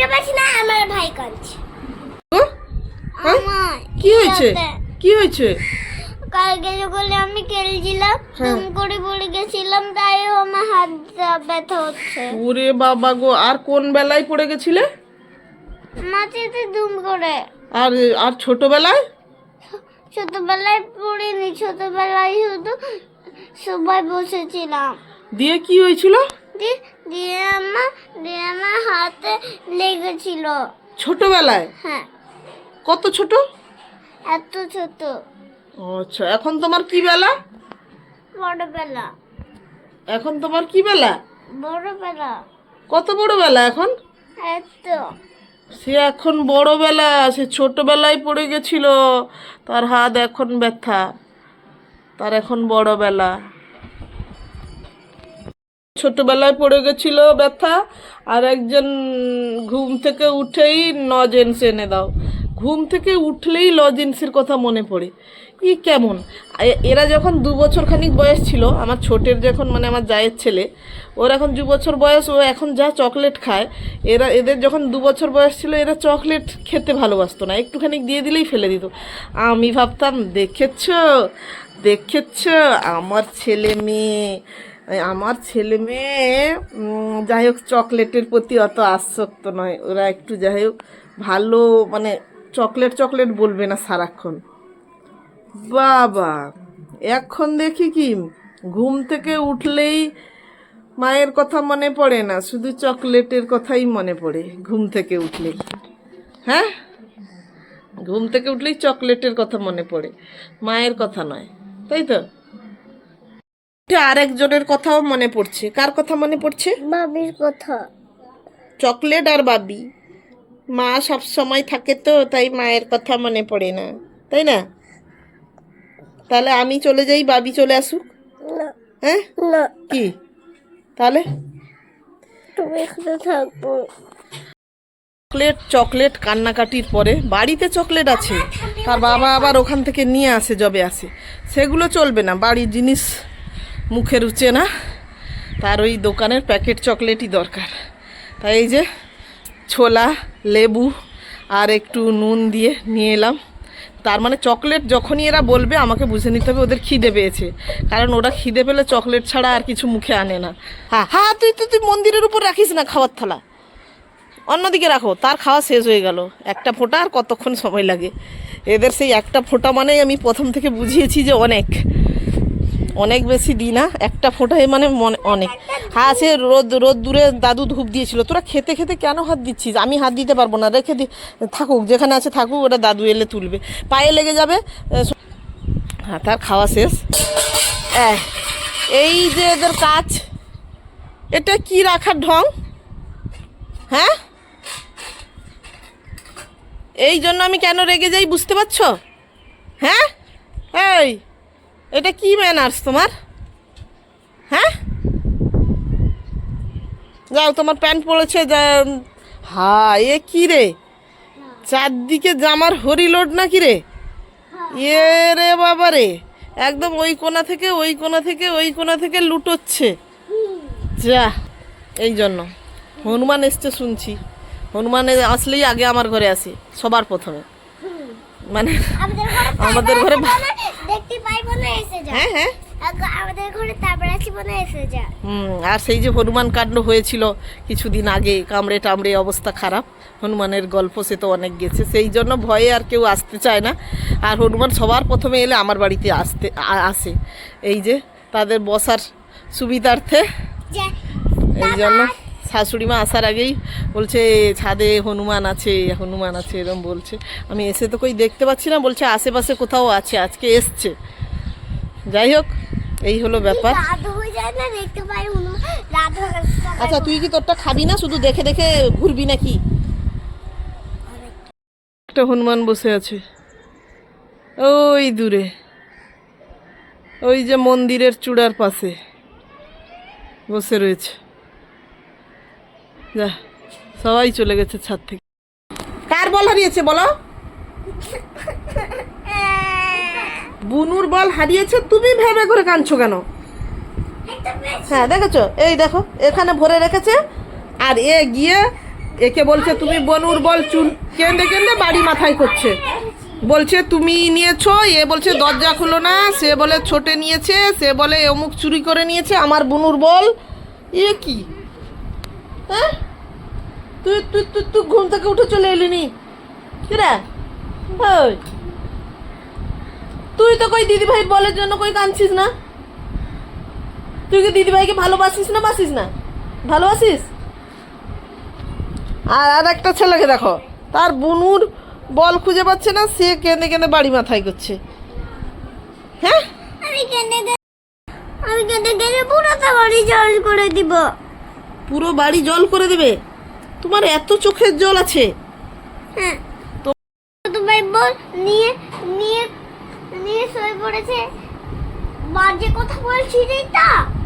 খুঁজে পাচ্ছি না আমার ভাই ও? হ্যাঁ? কি হয়েছে? কি হয়েছে? কালকে যখন আমি খেলছিলাম হ্যাঁ। দুম করে পড়ে গেছিলাম তাই আমার হাতটা ব্যথা হচ্ছে। ওরে বাবা গো আর কোন বেলায় পড়ে গেছিলে? মাটিতে দুম করে। আর আর ছোটবেলায়? ছোটবেলায় পড়িনি ছোটবেলায় শুধু সবাই বসেছিলাম। দিয়ে কি হয়েছিল? দিয়ে দিয়ে আমার দিয়ে আমার হাতে লেগেছিল। ছোটবেলায়? হ্যাঁ। কত ছোট? এত ছোট। আচ্ছা এখন তোমার কি বেলা? বড়বেলা। এখন তোমার কি বেলা? বড়বেলা। কত বড় বেলা এখন? এত। সে এখন বড় বেলা সে ছোটবেলায় পড়ে গেছিল। তার হাত এখন ব্যথা। তার এখন বড় বেলা ছোটবেলায় পড়ে গেছিল ব্যথা, আর একজন ঘুম থেকে উঠেই লজেন্স এনে দাও। ঘুম থেকে উঠলেই লজেন্সের কথা মনে পড়ে। ই কেমন? এরা যখন দু বছর খানিক বয়স ছিল, আমার ছোটের যখন মানে আমার জায়ের ছেলে, ওর এখন দু বছর বয়স, ও এখন যা চকলেট খায়, এরা, এদের যখন দু বছর বয়স ছিল, এরা চকলেট খেতে ভালোবাসতো না একটুখানি দিয়ে দিলেই ফেলে দিত। আমি ভাবতাম, দেখেছ দেখেছ, আমার ছেলে মেয়ে আমার ছেলে মেয়ে যাই হোক, চকলেটের প্রতি অত আসক্ত নয়। ওরা একটু যাই হোক, ভালো মানে চকলেট চকলেট বলবে না সারাক্ষণ। বাবা, এখন দেখি কি, ঘুম থেকে উঠলেই মায়ের কথা মনে পড়ে না, শুধু চকলেটের কথাই মনে পড়ে ঘুম থেকে উঠলেই। হ্যাঁ? ঘুম থেকে উঠলেই চকলেটের কথা মনে পড়ে, মায়ের কথা নয়, তাই তো? আর একজনের কথাও মনে পড়ছে। কার কথা মনে পড়ছে? বাবির কথা। চকলেট আর বাবি। মা সব সময় থাকে তো তাই মায়ের কথা মনে পড়ে না। তাই না? তাহলে আমি চলে যাই বাবি চলে আসুক? হ্যাঁ? কি? তাহলে? চকলেট চকলেট কান্নাকাটির পরে। বাড়িতে চকলেট আছে। তার বাবা আবার ওখান থেকে নিয়ে আসে জবে আসে। সেগুলো চলবে না। বাড়ির জিনিস মুখে রুচে না। তার ওই দোকানের প্যাকেট চকলেটই দরকার। তাই এই যে ছোলা, লেবু আর একটু নুন দিয়ে নিয়ে এলাম। তার মানে চকলেট যখনই এরা বলবে, আমাকে বুঝে নিতে হবে ওদের খিদে পেয়েছে। কারণ ওরা খিদে পেলে চকলেট ছাড়া আর কিছু মুখে আনে না। হ্যাঁ হ্যাঁ তুই তো তুই মন্দিরের উপর রাখিস না খাওয়ার থালা। অন্যদিকে রাখো, তার খাওয়া শেষ হয়ে গেল। একটা ফোঁটা আর কতক্ষণ সময় লাগে? এদের সেই একটা ফোঁটা মানেই আমি প্রথম থেকে বুঝিয়েছি যে অনেক। অনেক বেশি দিই না, একটা ফোঁটাই মানে মনে অনেক। হ্যাঁ সে রোদ রোদ দূরে দাদু ধূপ দিয়েছিল। তোরা খেতে খেতে কেন হাত দিচ্ছিস? আমি হাত দিতে পারব না, রেখে দি। থাকুক, যেখানে আছে থাকুক, ওটা দাদু এলে তুলবে। পায়ে লেগে যাবে হ্যাঁ তার খাওয়া শেষ। এই যে এদের কাজ, এটা কি রাখার ঢং? হ্যাঁ? এই জন্য আমি কেন রেগে যাই, বুঝতে পারছ? হ্যাঁ? এই! এটা কি ম্যানার্স তোমার? হ্যাঁ? যাও তোমার প্যান্ট পড়েছে হা এ কি রে? চারদিকে জামার হরি লোড নাকি রে? এ রে বাবা রে একদম ওই কোনা থেকে ওই কোনা থেকে ওই কোনা থেকে লুটোচ্ছে। যা এই জন্য। হনুমান এসছে শুনছি। হনুমান আসলেই আগে আমার ঘরে আসে সবার প্রথমে। মানে আমাদের ঘরে হ্যাঁ হ্যাঁ। আমাদের ঘরে তারপর আসিব না এসে যা। হুম আর সেই যে হনুমান কাণ্ড হয়েছিল কিছুদিন আগে কামড়ে টামড়ে অবস্থা খারাপ। হনুমানের গল্প সে তো অনেক গেছে সেই জন্য ভয়ে আর কেউ আসতে চায় না। আর হনুমান সবার প্রথমে এলে আমার বাড়িতে আসতে আসে। এই যে তাদের বসার সুবিধার্থে এই জন্য শাশুড়ি মা আসার আগেই বলছে ছাদে হনুমান আছে হনুমান আছে এরকম বলছে। আমি এসে তো কই দেখতে পাচ্ছি না বলছে আশেপাশে কোথাও আছে আজকে এসছে। যাই হোক এই হলো ব্যাপার। আচ্ছা তুই কি তোরটা খাবি না শুধু দেখে দেখে ঘুরবি নাকি? একটা হনুমান বসে আছে। ওই দূরে। ওই যে মন্দিরের চূড়ার পাশে বসে রয়েছে। যা, সবাই চলে গেছে ছাদ থেকে। কার বল হারিয়েছে বলো? বুনুর বল হারিয়েছে, তুমি ভেবে করে কাঁদছো কেন? হ্যাঁ দেখেছ? এই দেখো, এখানে ভরে রেখেছে, আর এ গিয়ে একে বলছে, তুমি বনুর বল চুল কেঁদে কেঁদে বাড়ি মাথায় করছে। বলছে, তুমি নিয়েছো? এ বলছে, দরজা খুলো না। সে বলে, ছোটে নিয়েছে। সে বলে অমুক চুরি করে নিয়েছে আমার বনুর বল। এ কি? হ্যাঁ? তুই তুই তুই তুই ঘুম থেকে উঠে চলে এলি নি? কিরা তুই তো কই দিদি ভাই বলের জন্য কই কাঁদছিস না? তুই কি দিদি ভাইকে ভালোবাসিস না বাসিস না? ভালোবাসিস? আর আর একটা ছেলেকে দেখো, তার বুনুর বল খুঁজে পাচ্ছে না, সে কেঁদে কেঁদে বাড়ি মাথায় করছে। হ্যাঁ? আমি গে- আমি কেঁদে গেলে পুরোটা বাড়ি জল করে দিব। পুরো বাড়ি জল করে দেবে। তোমার এত চোখের জল আছে। হ্যাঁ তো- তো বল, নিয়ে নিয়ে নিয়ে শুয়ে পড়েছে। বাজে কথা বলছি তা